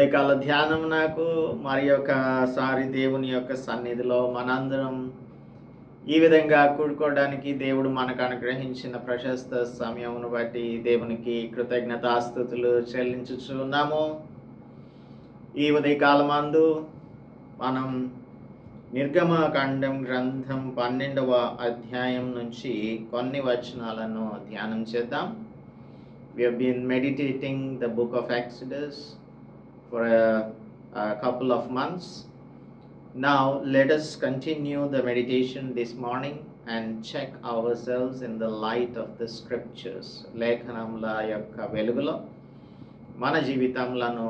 ఉదయకాల ధ్యానం నాకు మరి ఒకసారి దేవుని యొక్క సన్నిధిలో మనందరం ఈ విధంగా కూడుకోవడానికి దేవుడు మనకు అనుగ్రహించిన ప్రశస్త సమయమును బట్టి దేవునికి కృతజ్ఞతాస్థుతులు చెల్లించుచున్నాము. ఈ ఉదయకాలమందు మనం నిర్గమకాండం గ్రంథం పన్నెండవ అధ్యాయం నుంచి కొన్ని వచనాలను ధ్యానం చేద్దాం. వి have been meditating the book of for a, a couple of months. Now, let us continue the meditation this morning and check ourselves in the light of the scriptures. లేఖనముల యొక్క వెలుగులో మన జీవితంలను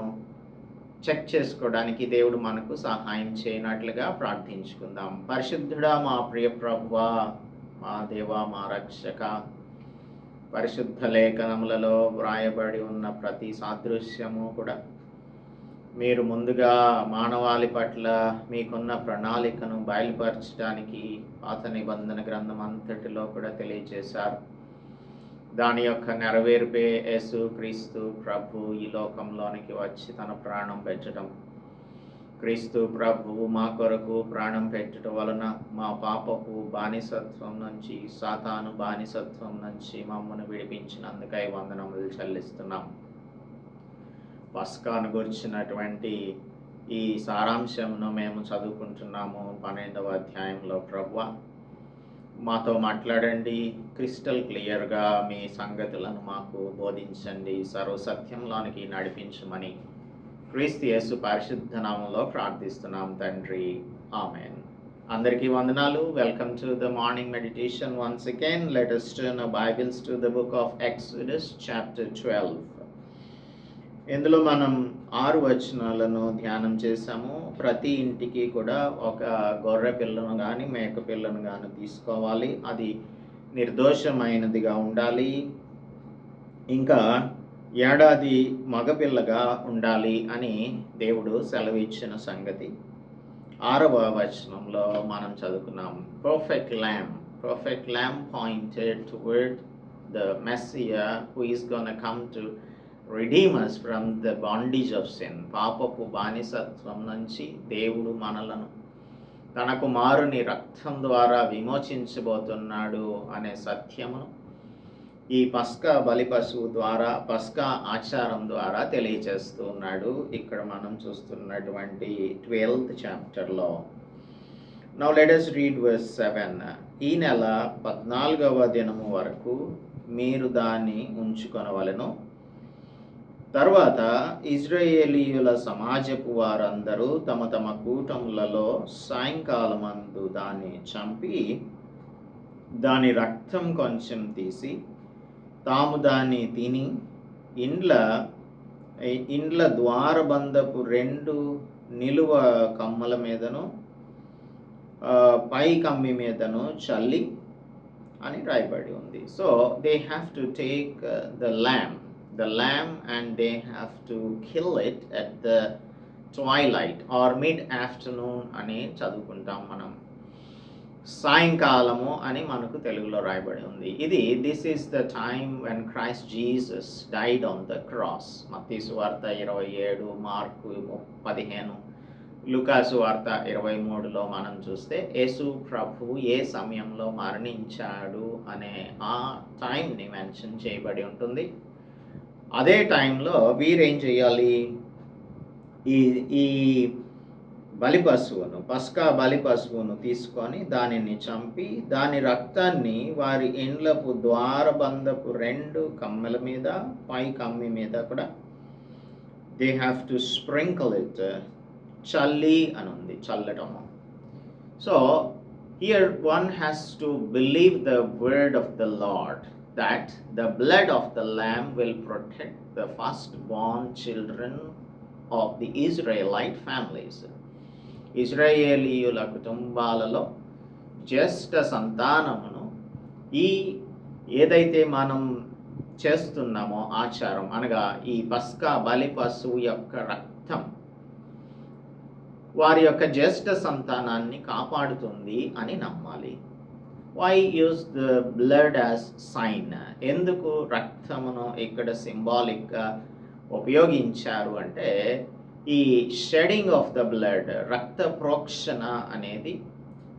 చెక్ చేసుకోవడానికి దేవుడు మనకు సహాయం చేయనట్లుగా ప్రార్థించుకుందాం పరిశుద్ధుడా మా ప్రియ ప్రభువ మా దేవ మా రక్షక పరిశుద్ధ లేఖనములలో వ్రాయబడి ఉన్న ప్రతి సాదృశ్యము కూడా మీరు ముందుగా మానవాళి పట్ల మీకున్న ప్రణాళికను బయలుపరచడానికి పాత నిబంధన గ్రంథం అంతటిలో కూడా తెలియజేశారు. దాని యొక్క నెరవేర్పే యేసు క్రీస్తు ప్రభు ఈ లోకంలోనికి వచ్చి తన ప్రాణం పెంచడం క్రీస్తు ప్రభు మా కొరకు ప్రాణం పెట్టడం వలన మా పాపపు బానిసత్వం నుంచి సాతాను బానిసత్వం నుంచి మమ్మను విడిపించినందుకై వందనములు చెల్లిస్తున్నాం. పస్కాను గురించినటువంటి ఈ సారాంశంను మేము చదువుకుంటున్నాము పన్నెండవ అధ్యాయంలో. ప్రభు మాతో మాట్లాడండి క్రిస్టల్ క్లియర్గా మీ సంగతులను మాకు బోధించండి సర్వసత్యంలోనికి నడిపించమని క్రీస్తు యేసు పరిశుద్ధ నామంలో ప్రార్థిస్తున్నాం తండ్రి. ఆమెన్. అందరికీ వందనాలు. Welcome to the morning meditation once again. Latest Bibles to the book of the book of exodus chapter 12 ఇందులో మనం ఆరు వచనాలను ధ్యానం చేశాము. ప్రతి ఇంటికి కూడా ఒక గొర్రె పిల్లను కానీ మేక పిల్లను కానీ తీసుకోవాలి. అది నిర్దోషమైనదిగా ఉండాలి. ఇంకా ఏడాది మగపిల్లగా ఉండాలి అని దేవుడు సెలవిచ్చిన సంగతి. ఆరవ వచనంలో మనం చదువుకున్నాం. Perfect lamb perfect lamb pointed toward the Messiah who is gone come to redeem us from the bondage of sin పాపపు బానిసత్వం నుంచి దేవుడు మనలను తన కుమారుని రక్తం ద్వారా విమోచించబోతున్నాడు అనే సత్యమును ఈ పస్కా బలి పశువు ద్వారా పస్కా ఆచారం ద్వారా తెలియచేస్తున్నాడు ఇక్కడ మనం చూస్తున్నటువంటి ట్వెల్త్ చాప్టర్లో. Now let us read verse seven ఈ నెల పద్నాలుగవ దినము వరకు మీరు దాన్ని ఉంచుకొనవలెను. తర్వాత ఇజ్రాయేలీయుల సమాజపు వారందరూ తమ తమ కూటములలో సాయంకాలమందు దాన్ని చంపి దాని రక్తం కొంచెం తీసి తాము దాన్ని తిని ఇండ్ల ఇండ్ల ద్వారబంధపు రెండు నిలువ కమ్మల మీదను పై కమ్మి మీదను చల్లి అని రాయబడి ఉంది. So they have to take the land the lamb and they have to kill it at the twilight or mid afternoon అని చదువుకుంటాం మనం. సాయంకాలము అని మనకు తెలుగులో రాయబడి ఉంది. ఇది this is the time when Christ Jesus died on the cross మత్తీసు వార్త ఇరవై ఏడు మార్కు పదిహేను లుకాసు వార్త ఇరవై మూడులో మనం చూస్తే యేసు ప్రభు ఏ సమయంలో మరణించాడు? అనే ఆ టైంని మెన్షన్ చేయబడి ఉంటుంది. అదే టైంలో వీరేం చేయాలి ఈ ఈ బలి పశువును పస్కా బలి పశువును తీసుకొని దానిని చంపి దాని రక్తాన్ని వారి ఇండ్లపు ద్వారబంధపు రెండు కమ్మెల మీద పై కమ్మి మీద కూడా they have to sprinkle it చల్లి అని ఉంది చల్లటము. So here one has to believe the word of the lord that the blood of the lamb will protect the firstborn children of the Israelite families. ఇజ్రాయేలీయుల కుటుంబాలలో జ్యేష్ఠ సంతానమును ఈ ఏదైతే మనం చేస్తున్నామో ఆచారం అనగా ఈ పస్కా బలి పశువు యొక్క రక్తం వారి యొక్క జ్యేష్ఠ సంతానాన్ని కాపాడుతుంది అని నమ్మాలి why use the blood as sign ఎందుకు రక్తమును ఇక్కడ సింబాలిక్గా ఉపయోగించారు అంటే ఈ షెడింగ్ ఆఫ్ ద బ్లడ్ రక్త ప్రోక్షణ అనేది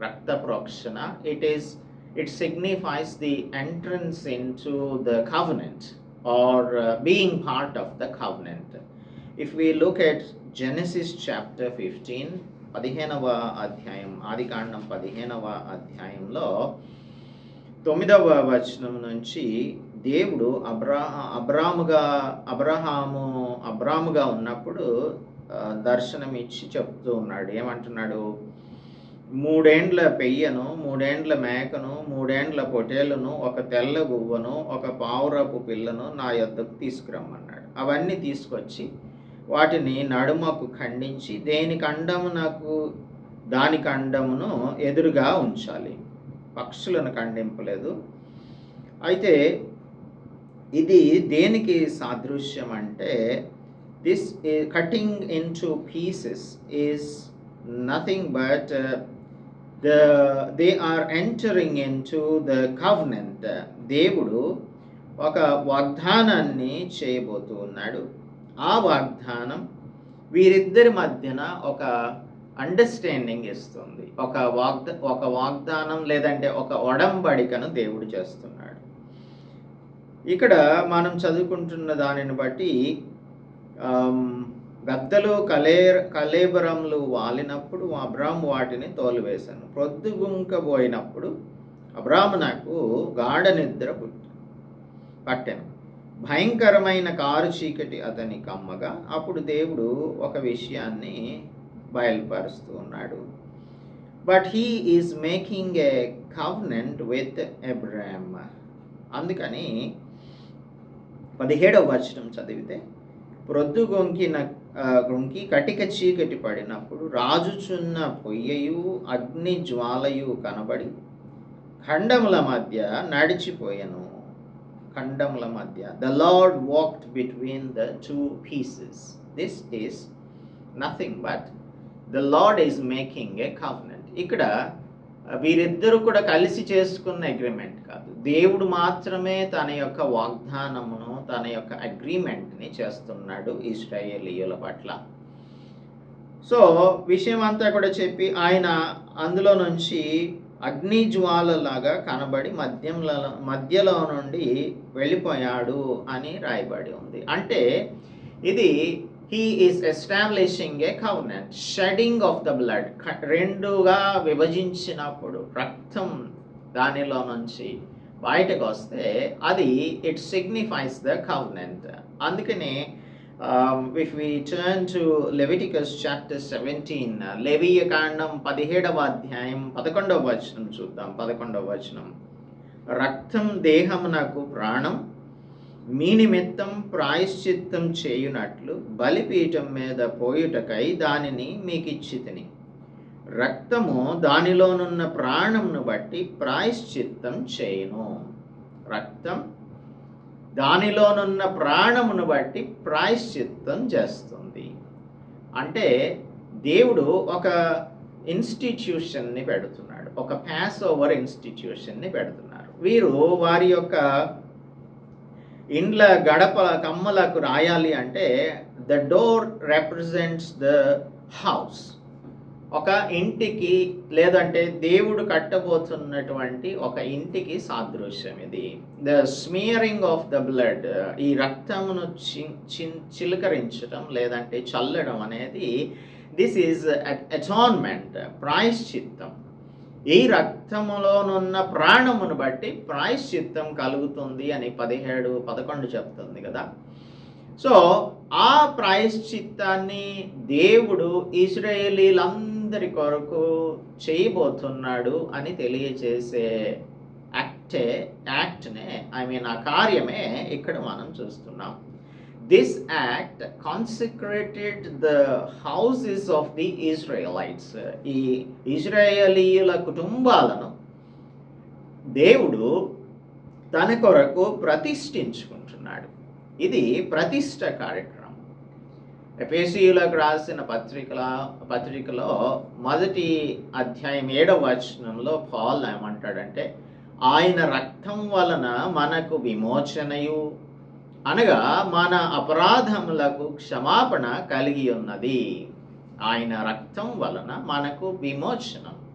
రక్త ప్రోక్షణ it is it signifies the entrance into the covenant or being part of the covenant if we look at Genesis chapter fifteen పదిహేనవ అధ్యాయం ఆదికాండం పదిహేనవ అధ్యాయంలో తొమ్మిదవ వచనం నుంచి దేవుడు అబ్రా అబ్రాముగా అబ్రహాము అబ్రాముగా ఉన్నప్పుడు దర్శనమిచ్చి దర్శనం ఇచ్చి చెప్తూ ఉన్నాడు. ఏమంటున్నాడు? మూడేండ్ల పెయ్యను మూడేండ్ల మేకను మూడేండ్ల పొటేలును ఒక తెల్ల గువ్వను ఒక పావురపు పిల్లను నా యొద్దకు తీసుకురమ్మన్నాడు. అవన్నీ తీసుకొచ్చి వాటిని నడుమకు ఖండించి దేని ఖండమునకు దాని ఖండమును ఎదురుగా ఉంచాలి. పక్షులను ఖండింపలేదు. అయితే ఇది దేనికి సాదృశ్యం అంటే this cutting into pieces is nothing but the they are entering into the covenant దేవుడు ఒక వాగ్దానాన్ని చేయబోతూ ఉన్నాడు ఆ వాగ్దానం వీరిద్దరి మధ్యన ఒక అండర్స్టాండింగ్ ఇస్తుంది. ఒక వాగ్ద ఒక వాగ్దానం లేదంటే ఒక ఒడంబడికను దేవుడు చేస్తున్నాడు. ఇక్కడ మనం చదువుకుంటున్న దానిని బట్టి గద్దలు కలే కలేబరములు వాలినప్పుడు అబ్రామ్ వాటిని తోలివేశాను. ప్రొద్దుగుంకబోయినప్పుడు అబ్రాము నాకు గాఢ నిద్ర పుట్టి పట్టాను. భయంకరమైన కారు చీకటి అతని కమ్మగా అప్పుడు దేవుడు ఒక విషయాన్ని బయలుపరుస్తూ ఉన్నాడు. But he is making a covenant with Abram అందుకని పదిహేడవ వచనం చదివితే ప్రొద్దు గొంకిన గొంకి కటిక చీకటి పడినప్పుడు రాజుచున్న పొయ్యయు అగ్ని జ్వాలయు కనబడి ఖండముల మధ్య నడిచిపోయాను. ఖండముల మధ్య. The lord walked between the two pieces this is nothing but the lord is making a covenant ఇక్కడ వీరిద్దరూ కూడా కలిసి చేసుకున్న అగ్రిమెంట్ కాదు. దేవుడు మాత్రమే తన యొక్క వాగ్దానమును తన యొక్క అగ్రిమెంట్ని చేస్తున్నాడు ఇస్రాయేలీయుల పట్ల. సో విషయం అంతా కూడా చెప్పి ఆయన అందులో నుంచి అగ్నిజ్వాలలాగా కనబడి మధ్యంలో మధ్యలో నుండి వెళ్ళిపోయాడు అని రాయబడి ఉంది. అంటే ఇది he is establishing a covenant shedding of the blood రెండుగా విభజించినప్పుడు రక్తం దానిలో నుంచి బయటకు వస్తే అది ఇట్ సిగ్నిఫైస్ ద కవర్నెంట్ అందుకనే Um, if we turn to Leviticus chapter seventeen లెవియ uh, కాండం పదిహేడవ అధ్యాయం పదకొండవ వచనం చూద్దాం. పదకొండవ వచనం. రక్తం దేహమునకు ప్రాణం మీ నిమిత్తం ప్రాయశ్చిత్తం చేయునట్లు బలిపీఠం మీద పోయుటకై దానిని మీకు ఇచ్చి తిని రక్తము దానిలోనున్న ప్రాణమును బట్టి ప్రాయశ్చిత్తం చేయును. రక్తం దానిలోనున్న ప్రాణమును బట్టి ప్రాయశ్చిత్తం చేస్తుంది. అంటే దేవుడు ఒక ఇన్స్టిట్యూషన్ని పెడుతున్నాడు. ఒక ప్యాస్ ఓవర్ ఇన్స్టిట్యూషన్ని పెడుతున్నారు. వీరు వారి యొక్క ఇండ్ల గడప కమ్మలకు రాయాలి అంటే the door represents the house. ఒక ఇంటికి లేదంటే దేవుడు కట్టబోతున్నటువంటి ఒక ఇంటికి సాదృశ్యం ఇది. The smearing of the blood ఈ రక్తమును చి చిన్- చిలకరించడం లేదంటే చల్లడం అనేది దిస్ ఈజ్ అటాన్మెంట్ ప్రాయశ్చిత్తం. ఈ రక్తములోనున్న ప్రాణమును బట్టి ప్రాయశ్చిత్తం కలుగుతుంది అని పదిహేడు పదకొండు చెప్తుంది కదా. సో ఆ ప్రాయశ్చిత్తాన్ని దేవుడు ఇస్రాయేలీలందరి కొరకు చేయబోతున్నాడు అని తెలియజేసే యాక్టే యాక్ట్నే ఐ మీన్ ఆ కార్యమే ఇక్కడ మనం చూస్తున్నాం. This act consecrated the houses of the Israelites ఈ ఇజ్రాయేలీయుల కుటుంబాలను దేవుడు తన కొరకు ప్రతిష్ఠించుకుంటున్నాడు. ఇది ప్రతిష్ట కార్యక్రమం. ఎపేసీయులకు రాసిన పత్రికల పత్రికలో మొదటి అధ్యాయం ఏడవ వచనంలో పాల్ ఏమంటాడంటే ఆయన రక్తం వలన మనకు విమోచనయు. అనగా మన అపరాధములకు క్షమాపణ కలిగి ఉన్నది. ఆయన రక్తం వలన మనకు విమోచనం.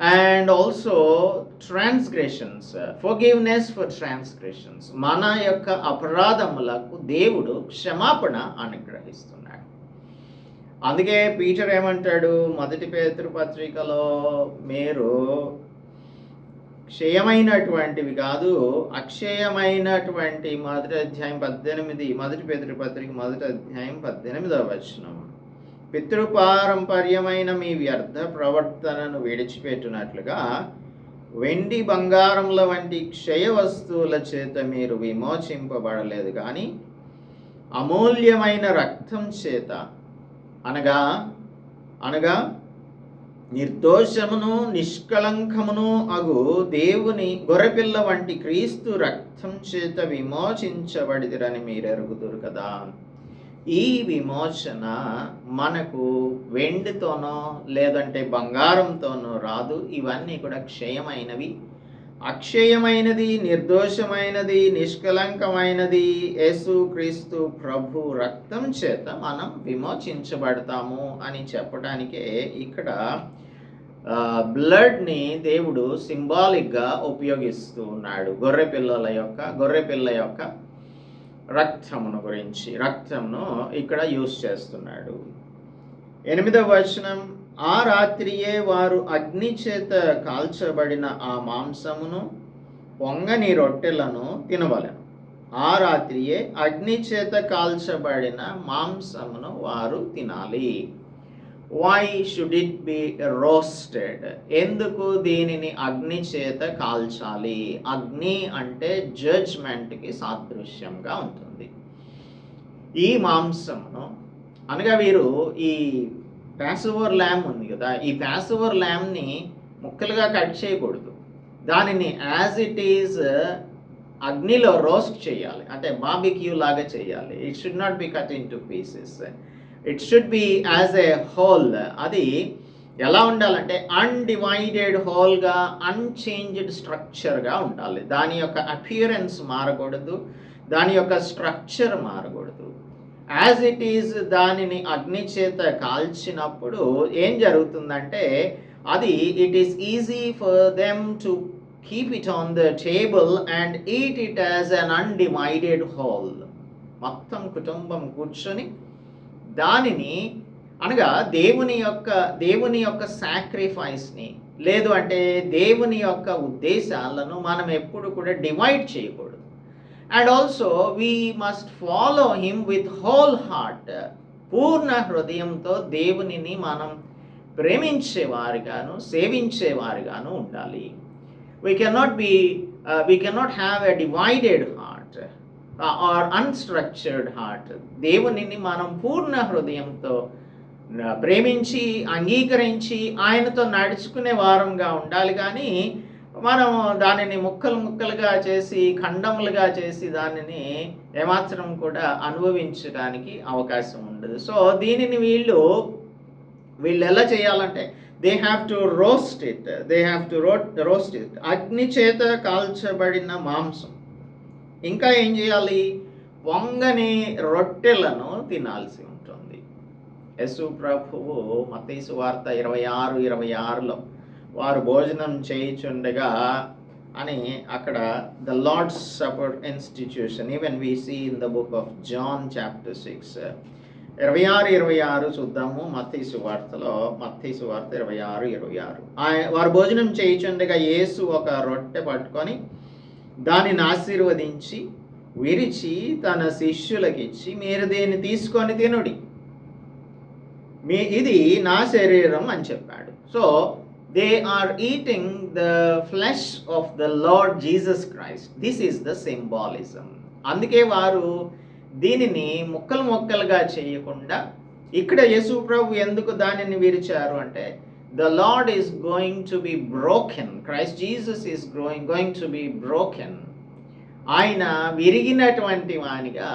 And also transgressions forgiveness for transgressions మన యొక్క అపరాధములకు దేవుడు క్షమాపణ అనుగ్రహిస్తున్నాడు. అందుకే పీటర్ ఏమంటాడు? మొదటి పేతృ పత్రికలో మీరు క్షయమైనటువంటివి కాదు అక్షయమైనటువంటి మొదటి అధ్యాయం పద్దెనిమిది మొదటి పేతృ పత్రిక మొదటి అధ్యాయం పద్దెనిమిదవ వచనం. పితృపారంపర్యమైన మీ వ్యర్థ ప్రవర్తనను విడిచిపెట్టినట్లుగా వెండి బంగారముల వంటి క్షయ వస్తువుల చేత మీరు విమోచింపబడలేదు కానీ అమూల్యమైన రక్తం చేత. అనగా అనగా నిర్దోషమును నిష్కళంకమును అగు దేవుని గొర్రెపిల్ల వంటి క్రీస్తు రక్తం చేత విమోచించబడిదిరని మీరు ఎరుగుదురు కదా. ఈ విమోచన మనకు వెండితోనో లేదంటే బంగారంతోనో రాదు. ఇవన్నీ కూడా క్షయమైనవి. అక్షయమైనది నిర్దోషమైనది నిష్కలంకమైనది యేసు క్రీస్తు ప్రభు రక్తం చేత మనం విమోచించబడతాము అని చెప్పడానికే ఇక్కడ బ్లడ్ని దేవుడు సింబాలిక్గా ఉపయోగిస్తూ ఉన్నాడు. గొర్రె పిల్లల యొక్క గొర్రె పిల్ల యొక్క రక్తమును గురించి రక్తమును ఇక్కడ యూస్ చేస్తున్నాడు. ఎనిమిదవ వచనం ఆ రాత్రియే వారు అగ్ని చేత కాల్చబడిన ఆ మాంసమును పొంగని రొట్టెలను తినవలను. ఆ రాత్రియే అగ్ని చేత కాల్చబడిన మాంసమును వారు తినాలి. Why should it be roasted ఎందుకు దీనిని అగ్ని చేత కాల్చాలి? అగ్ని అంటే జడ్జ్మెంట్కి సాదృశ్యంగా ఉంటుంది. ఈ మాంసమును అనగా వీరు ఈ ప్యాసోవర్ ల్యామ్ ఉంది కదా ఈ ప్యాసోవర్ ల్యామ్ని ముక్కలుగా కట్ చేయకూడదు. దానిని యాజ్ ఇట్ ఈజ్ అగ్నిలో రోస్ట్ చేయాలి. అంటే బాబిక్యూ లాగా చేయాలి. It should not be cut into pieces it should be as a whole అది ఎలా ఉండాలంటే అన్డివైడెడ్ హోల్గా అన్చేంజ్డ్ స్ట్రక్చర్గా ఉండాలి. దాని యొక్క అపియరెన్స్ మారకూడదు. దాని యొక్క స్ట్రక్చర్ మారకూడదు. యాజ్ ఇట్ ఈజ్ దానిని అగ్ని చేత కాల్చినప్పుడు ఏం జరుగుతుందంటే అది it is easy for them to keep it on the table and eat it as an undivided whole మొత్తం కుటుంబం కూర్చొని దానిని అనగా దేవుని యొక్క దేవుని యొక్క సాక్రిఫైస్ని లేదు అంటే దేవుని యొక్క ఉద్దేశాలను మనం ఎప్పుడు కూడా డివైడ్ చేయకూడదు. And also we must follow him with whole heart పూర్ణ హృదయంతో దేవునిని మనం ప్రేమించేవారుగాను సేవించేవారుగాను ఉండాలి. We cannot be we cannot have a divided heart or unstructured heart దేవునిని మనం పూర్ణ హృదయంతో ప్రేమించి అంగీకరించి ఆయనతో నడుచుకునే వారంగా ఉండాలి. కానీ మనం దానిని ముక్కలు ముక్కలుగా చేసి ఖండములుగా చేసి దానిని ఏమాత్రం కూడా అనుభవించడానికి అవకాశం ఉండదు. సో దీనిని వీళ్ళు వీళ్ళు ఎలా చేయాలంటే they have to roast it they have to ro roast it అగ్ని చేత కాల్చబడిన మాంసం. ఇంకా ఏం చేయాలి? వంగని రొట్టెలను తినాల్సి ఉంటుంది. యశు ప్రభువు మతీసు వార్త ఇరవై ఆరు ఇరవై ఆరులో వారు భోజనం చేయుచుండగా అని అక్కడ the lord's supper institution even we see in the book of John chapter six. ఇరవై ఆరు ఇరవై ఆరు చూద్దాము మత్తీసు వార్తలో. మత్తీసు వార్త ఇరవై ఆరు ఇరవై ఆరు ఆయ- వారు భోజనం చేయుచుండగా యేసు ఒక రొట్టె పట్టుకొని దానిని ఆశీర్వదించి విరిచి తన శిష్యులకిచ్చి మీరు దీన్ని తీసుకొని తినుడి. మీ ఇది నా శరీరం అని చెప్పాడు. So they are eating the flesh of the lord Jesus Christ this is the symbolism అందుకే వారు దీనిని ముక్కలు ముక్కలుగా చేయకుండా ఇక్కడ యేసు ప్రభు ఎందుకు దానిని విరిచారు అంటే the lord is going to be broken Christ Jesus is going going to be broken ఆయన విరిగినటువంటి వానిగా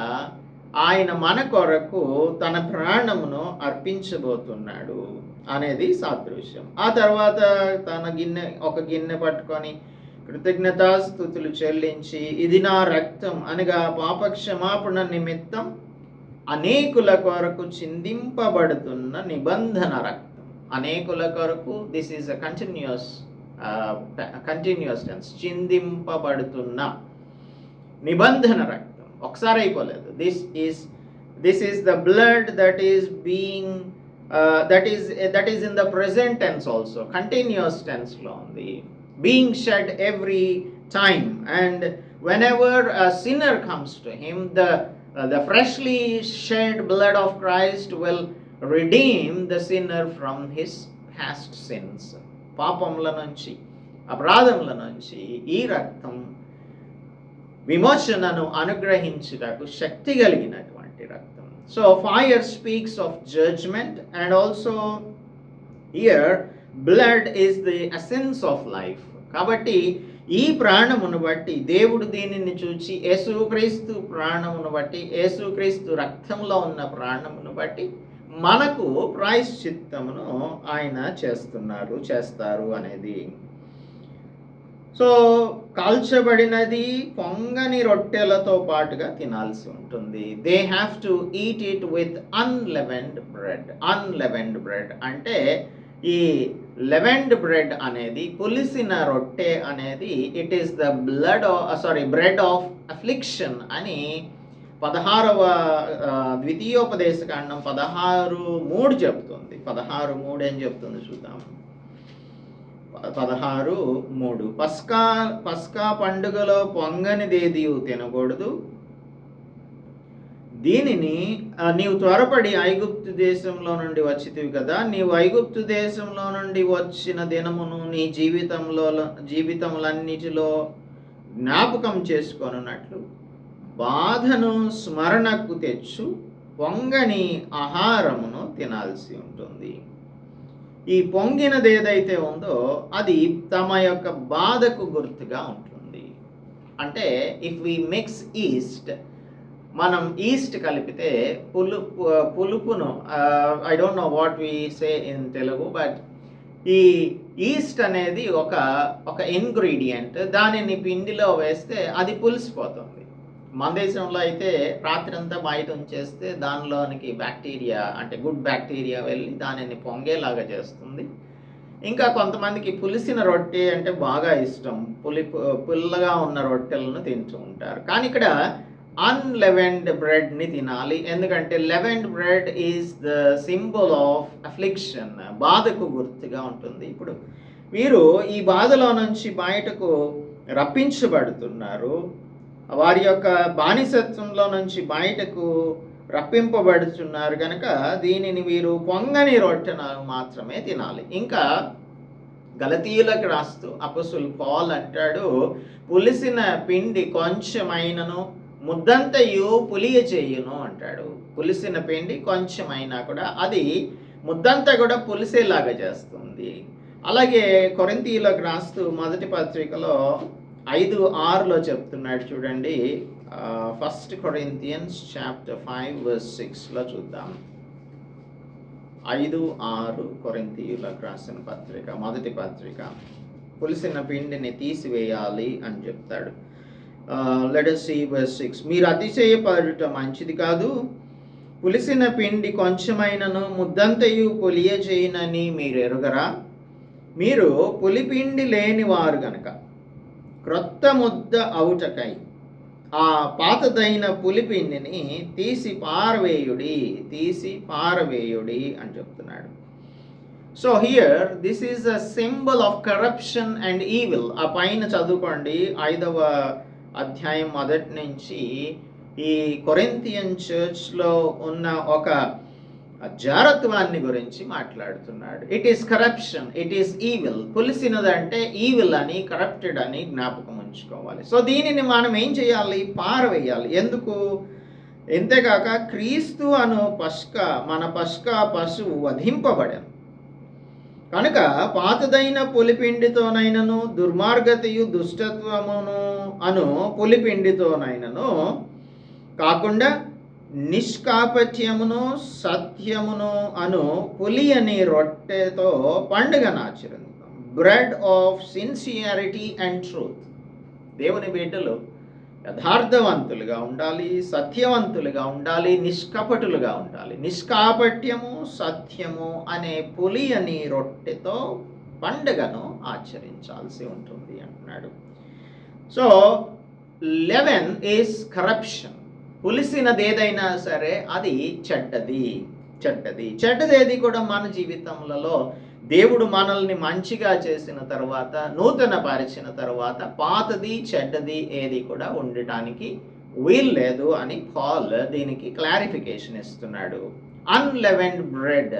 ఆయన మన కొరకు తన ప్రాణమును అర్పించబోతున్నాడు అనేది సాదృశ్యం. ఆ తర్వాత తన గిన్నె ఒక గిన్నె పట్టుకొని కృతజ్ఞతాస్థుతులు చెల్లించి ఇది నా రక్తం అనగా పాప క్షమాపణ నిమిత్తం అనేకుల కొరకు చిందింపబడుతున్న నిబంధన రక్తం. అనేకుల కొరకు this is a continuous continuous tense చిందింపబడుతున్న నిబంధన రక్తం. ఒకసారి అయిపోలేదు. This is this is the blood that is being that is that is in the present tense also continuous టెన్స్లో ఉంది. Being shed every time. And whenever a sinner comes to him the uh, the freshly shed blood of christ redeem the sinner from his past sins పాపముల నుంచి అపరాధముల నుంచి ఈ రక్తం విమోచనను అనుగ్రహించుటకు శక్తి కలిగినటువంటి రక్తం. So fire speaks of judgement and also here blood is the essence of life కాబట్టి ఈ ప్రాణమును బట్టి దేవుడు దీనిని చూచి యేసుక్రీస్తు ప్రాణమును బట్టి యేసుక్రీస్తు రక్తంలో ఉన్న ప్రాణమును బట్టి మనకు ప్రాయశ్చిత్తమును ఆయన చేస్తున్నారు చేస్తారు అనేది. సో కాల్చబడినది పొంగని రొట్టెలతో పాటుగా తినాల్సి ఉంటుంది. They have to eat it with unleavened bread unleavened bread అంటే ఈ లెవెండ్ బ్రెడ్ అనేది పులిసిన రొట్టె అనేది it is the blood sorry bread of affliction అని పదహారవ ద్వితీయోపదేశ కాండం పదహారు మూడు చెప్తుంది పదహారు మూడు ఏం చెప్తుంది చూద్దాం. ప- పదహారు మూడు. పస్కా పస్కా పండుగలో పొంగనిదేది తినకూడదు. దీనిని నీవు త్వరపడి ఐగుప్తు దేశంలో నుండి వచ్చితివి కదా నీవు ఐగుప్తు దేశంలో నుండి వచ్చిన దినమును నీ జీవితంలో జీవితములన్నిటిలో జ్ఞాపకం చేసుకొనున్నట్లు బాధను స్మరణకు తెచ్చు పొంగని ఆహారమును తినాల్సి ఉంటుంది. ఈ పొంగినది ఏదైతే ఉందో అది తమ యొక్క బాధకు గుర్తుగా ఉంటుంది. అంటే ఇఫ్ వి మిక్స్ ఈస్ట్ మనం ఈస్ట్ కలిపితే పులుపు పులుపును I don't know what we say in Telugu but ఈ ఈస్ట్ అనేది ఒక ఒక ఇంగ్రీడియంట్ దానిని పిండిలో వేస్తే అది పులిసిపోతుంది. మన దేశంలో అయితే రాత్రంతా బయట ఉంచేస్తే దానిలోనికి బ్యాక్టీరియా అంటే గుడ్ బ్యాక్టీరియా వెళ్ళి దానిని పొంగేలాగా చేస్తుంది. ఇంకా కొంతమందికి పులిసిన రొట్టె అంటే బాగా ఇష్టం. పులి పుల్లగా ఉన్న రొట్టెలను తింటూ ఉంటారు. కానీ ఇక్కడ అన్లెవెండ్ బ్రెడ్ని తినాలి. ఎందుకంటే leavened bread is the symbol of affliction బాధకు గుర్తుగా ఉంటుంది. ఇప్పుడు వీరు ఈ బాధలో నుంచి బయటకు రప్పించబడుతున్నారు. వారి యొక్క బానిసత్వంలో నుంచి బయటకు రప్పింపబడుచున్నారు కనుక దీనిని వీరు పొంగని రొట్టెను మాత్రమే తినాలి. ఇంకా గలతీయులకు రాస్తూ అపసులు పాల్ అంటాడు పులిసిన పిండి కొంచెమైనను ముద్దంతయు పులియ చేయును అంటాడు. పులిసిన పిండి కొంచెమైనా కూడా అది ముద్దంతా కూడా పులిసేలాగా చేస్తుంది. అలాగే కొరింతీయులకు రాస్తూ మొదటి పత్రికలో ఐదు ఆరులో చెప్తున్నాడు చూడండి. First Corinthians chapter five verse సిక్స్లో చూద్దాం. ఐదు ఆరు కొరింతీయులకు రాసిన పత్రిక మొదటి పత్రిక. పులిసిన పిండిని తీసివేయాలి అని చెప్తాడు. లెట్ సి వర్స్ సిక్స్ మీరు అతిశయపడుట మంచిది కాదు. పులిసిన పిండి కొంచెమైనను ముద్దంతయు పులియ చేయనని మీరు ఎరుగరా? మీరు పులిపిండి లేని వారు గనక. క్రొత్త ముద్ద అవుటకై ఆ పాతదైన పులిపిండిని తీసి పారవేయుడి తీసి పారవేయుడి అని చెప్తున్నాడు. So here this is a symbol of corruption and evil ఆ పైన చదువుకోండి ఐదవ అధ్యాయం మొదటి నుంచి ఈ కొరింతియన్ చర్చ్లో ఉన్న ఒక జారత్వాన్ని గురించి మాట్లాడుతున్నాడు. It is corruption it is evil పులిసినదంటే evil అని కరప్టెడ్ అని జ్ఞాపకం ఉంచుకోవాలి. సో దీనిని మనం ఏం చేయాలి? పారవేయాలి. ఎందుకు? ఇంతేకాక క్రీస్తు అను పష్క మన పష్క పశువు వధింపబడను. కనుక పాతదైన పులిపిండితోనైనను దుర్మార్గతయు దుష్టత్వమును అను పులిపిండితోనైనను కాకుండా నిష్కాపట్యమును సత్యమును అను పులియని రొట్టెతో పండుగను ఆచరిద్దాం bread of sincerity and truth దేవుని బిడ్డలు యథార్థవంతులుగా ఉండాలి సత్యవంతులుగా ఉండాలి నిష్కపటులుగా ఉండాలి. నిష్కాపట్యము సత్యము అనే పులి అని రొట్టెతో పండుగను ఆచరించాల్సి ఉంటుంది అంటున్నాడు. సో లెవెన్ ఈస్ కరప్షన్ పులిసినది ఏదైనా సరే అది చెడ్డది చెడ్డది. చెడ్డది ఏది కూడా మన జీవితములలో దేవుడు మనల్ని మంచిగా చేసిన తర్వాత నూతన పరిచిన తర్వాత పాతది చెడ్డది ఏది కూడా ఉండటానికి వీల్ లేదు అని పాల్ దీనికి క్లారిఫికేషన్ ఇస్తున్నాడు. అన్లెవెన్డ్ బ్రెడ్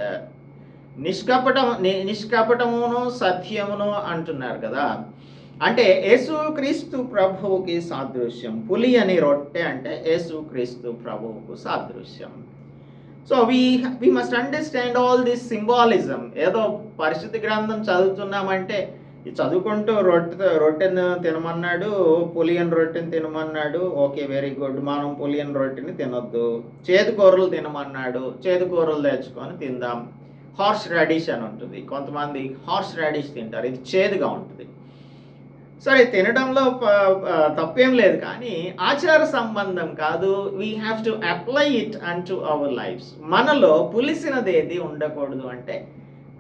నిష్కపటం నిష్కపటమును సత్యమును అంటున్నారు కదా. అంటే యేసుక్రీస్తు ప్రభువుకి సాదృశ్యం. పులి అని రొట్టె అంటే యేసుక్రీస్తు ప్రభువుకు సాదృశ్యం. So we we must understand all this symbolism ఏదో పరిశుద్ధ గ్రంథం చదువుతున్నామంటే ఇది చదువుకుంటూ రొట్టె రొట్టెను తినమన్నాడు పులియన్ రొట్టెని తినమన్నాడు ఓకే వెరీ గుడ్ మనం పులియన్ రొట్టెని తినొద్దు. చేదు కూరలు తినమన్నాడు చేదు కూరలు తెచ్చుకొని తిందాం. హార్స్ రాడిష్ అని ఉంటుంది. కొంతమంది హార్స్ రాడిష్ తింటారు. ఇది చేదుగా ఉంటుంది. సరే తినడంలో ప- తప్పేం లేదు కానీ ఆచార సంబంధం కాదు. We have to apply it unto our lives మనలో పులిసినది ఏది ఉండకూడదు అంటే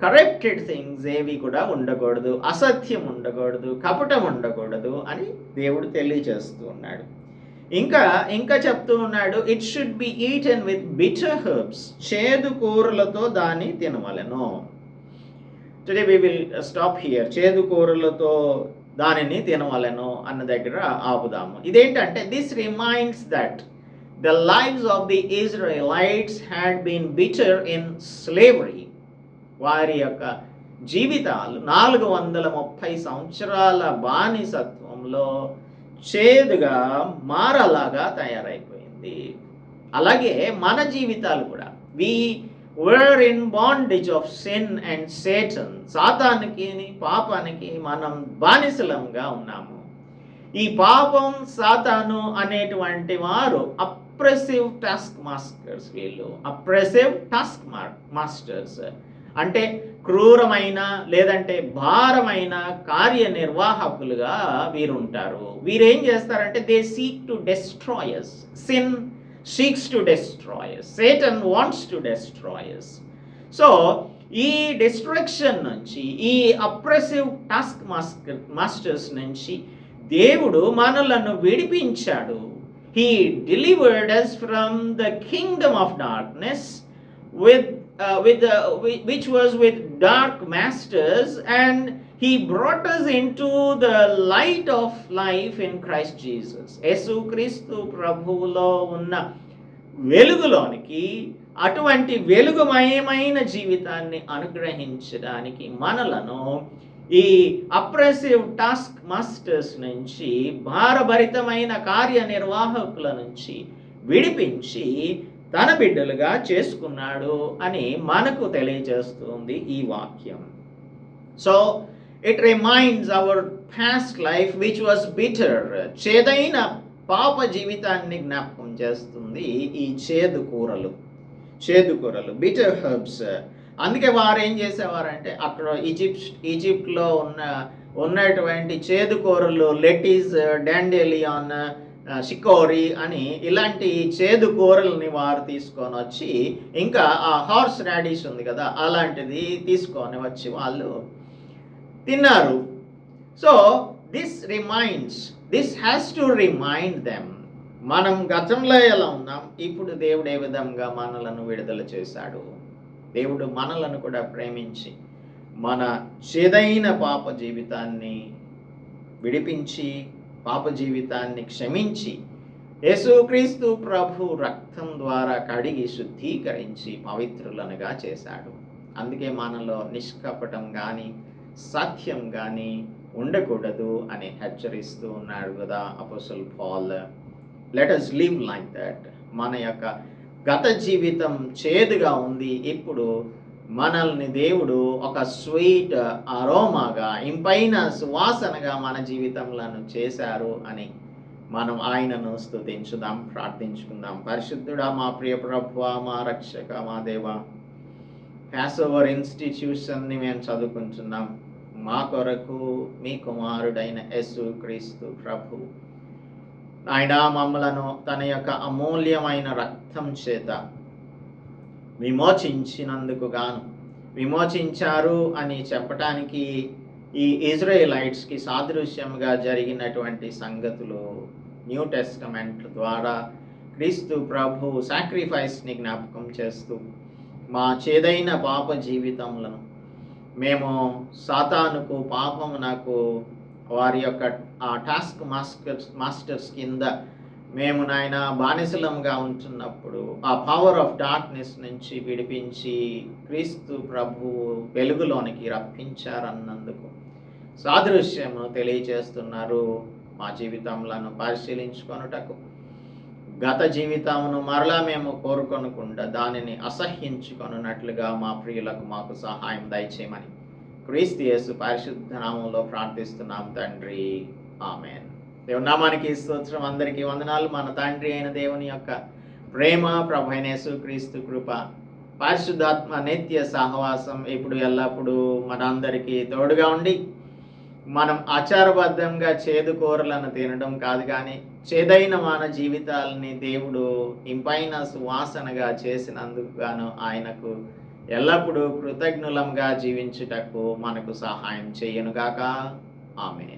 కరెక్టెడ్ థింగ్స్ ఏవి కూడా ఉండకూడదు. అసత్యం ఉండకూడదు. కపటం ఉండకూడదు అని దేవుడు తెలియజేస్తూ ఉన్నాడు. ఇంకా ఇంకా చెప్తూ ఉన్నాడు it should be eaten with bitter herbs చేదు కూరలతో దాన్ని తినవలెను. Today we will stop here చేదు కూరలతో దానిని తినవలెను అన్న దగ్గర ఆపుదాము. ఇదేంటంటే this reminds that the lives of the Israelites had been bitter in slavery వారి యొక్క జీవితాలు నాలుగు వందల ముప్పై సంవత్సరాల బానిసత్వంలో చేదుగా మారలాగా తయారైపోయింది. అలాగే మన జీవితాలు కూడా. We were in bondage of sin and Satan సాతానికి పాపానికి మనం బానిసలంగా ఉన్నాము. ఈ పాపం సాతాను అనేటువంటి వారు అప్రెసివ్ టాస్క్ మాస్టర్స్ వీళ్ళు. అప్రెసివ్ టాస్క్ మాస్టర్స్ అంటే క్రూరమైన లేదంటే భారమైన కార్యనిర్వాహకులుగా వీరుంటారు. వీరేం చేస్తారంటే they seek to destroy us sin seeks to destroy us Satan wants to destroy us so ఈ డిస్ట్రక్షన్ నుంచి ఈ అప్రెసివ్ టాస్క్ మాస్టర్ మాస్టర్స్ నుంచి దేవుడు మనలను విడిపించాడు he delivered us from the kingdom of darkness with uh, with uh, whi- which was with he masters and he brought us into the light of life in యేసుక్రీస్తు ప్రభువులో ఉన్న వెలుగులోనికి అటువంటి వెలుగుమయమైన జీవితాన్ని అనుగ్రహించడానికి మనలను ఈ అప్రెసివ్ టాస్క్ మాస్టర్స్ నుంచి భారభరితమైన కార్యనిర్వాహకుల నుంచి విడిపించి తన బిడ్డలుగా చేసుకున్నాడు అని మనకు తెలియజేస్తుంది ఈ వాక్యం. So it reminds our past life which was bitter చేదైన పాప జీవితాన్ని జ్ఞాపకం చేస్తుంది ఈ చేదు కూరలు. చేదు కూరలు బిటర్ హర్బ్స్ అందుకే వారు ఏం చేసేవారంటే అక్కడ ఈజిప్ట్ ఈజిప్ట్లో ఉన్న ఉన్నటువంటి చేదు కూరలు లెటీస్ డాండేలియాన్ షికోరి అని ఇలాంటి చేదు కూరల్ని వారు తీసుకొని వచ్చి ఇంకా ఆ హార్స్ రాడిష్ ఉంది కదా అలాంటిది తీసుకొని వచ్చి వాళ్ళు తిన్నారు. So this reminds this has to remind them మనం గతంలో ఎలా ఉన్నాం? ఇప్పుడు దేవుడు ఏ విధంగా మనలను విడుదల చేశాడు? దేవుడు మనలను కూడా ప్రేమించి మన చేదైన పాప జీవితాన్ని విడిపించి పాప జీవితాన్ని క్షమించి యేసుక్రీస్తు ప్రభు రక్తం ద్వారా కడిగి శుద్ధీకరించి పవిత్రులనుగా చేశాడు. అందుకే మనలో నిష్కపటం కానీ సత్యం కానీ ఉండకూడదు అని హెచ్చరిస్తూ ఉన్నాడు కదా apostle Paul. Let us live like that మన యొక్క గత జీవితం చేదుగా ఉంది. ఇప్పుడు మనల్ని దేవుడు ఒక స్వీట్ అరోమాగా ఇంపైన సువాసనగా మన జీవితంలో చేశారు అని మనం ఆయనను స్థుతించుదాం ప్రార్థించుకుందాం. పరిశుద్ధుడా మా ప్రియ ప్రభు మా రక్షక మా దేవ. ప్యాస్ ఓవర్ ఇన్స్టిట్యూషన్ని మేము చదువుకుంటున్నాం. మా కొరకు మీ కుమారుడైన యస్సు క్రీస్తు ప్రభు. ఆయన మమ్మలను తన యొక్క అమూల్యమైన రక్తం చేత విమోచించినందుకు గాను. విమోచించారు అని చెప్పటానికి ఈ ఇజ్రాయలైట్స్కి సాదృశ్యంగా జరిగినటువంటి సంగతులు న్యూ టెస్టమెంట్ ద్వారా క్రీస్తు ప్రభు సాక్రిఫైస్ని జ్ఞాపకం చేస్తూ మా చేదైన పాప జీవితములను మేము సాతానుకు పాపమునకు వారి యొక్క ఆ టాస్క్ మాస్టర్స్ మాస్టర్స్ కింద మేము నాయన బానిసలంగా ఉంటున్నప్పుడు ఆ పవర్ ఆఫ్ డార్క్నెస్ నుంచి విడిపించి క్రీస్తు ప్రభువు వెలుగులోనికి రప్పించారన్నందుకు సాదృశ్యము తెలియజేస్తున్నారు మా జీవితంలో పరిశీలించుకొనుటకు. గత జీవితమును మరలా మేము కోరుకొనకుండా దానిని అసహ్యించుకొనున్నట్లుగా మా ప్రియులకు మాకు సహాయం దయచేయమని క్రీస్తు యేసు పరిశుద్ధ నామంలో ప్రార్థిస్తున్నాం తండ్రి. ఆమెన్. దేవునామానికి స్తోత్రం. అందరికీ వందనాలు. మన తండ్రి అయిన దేవుని యొక్క ప్రేమ ప్రభు అయిన క్రీస్తు కృప పరిశుద్ధాత్మ నిత్య సహవాసం ఇప్పుడు ఎల్లప్పుడూ మనందరికీ తోడుగా ఉండి మనం ఆచారబద్ధంగా చేదు కూరలను తినడం కాదు కానీ చేదైన మన జీవితాలని దేవుడు ఇంపైన సువాసనగా చేసినందుకు గాను ఆయనకు ఎల్లప్పుడూ కృతజ్ఞులంగా జీవించుటకు మనకు సహాయం చేయనుగాక. ఆమె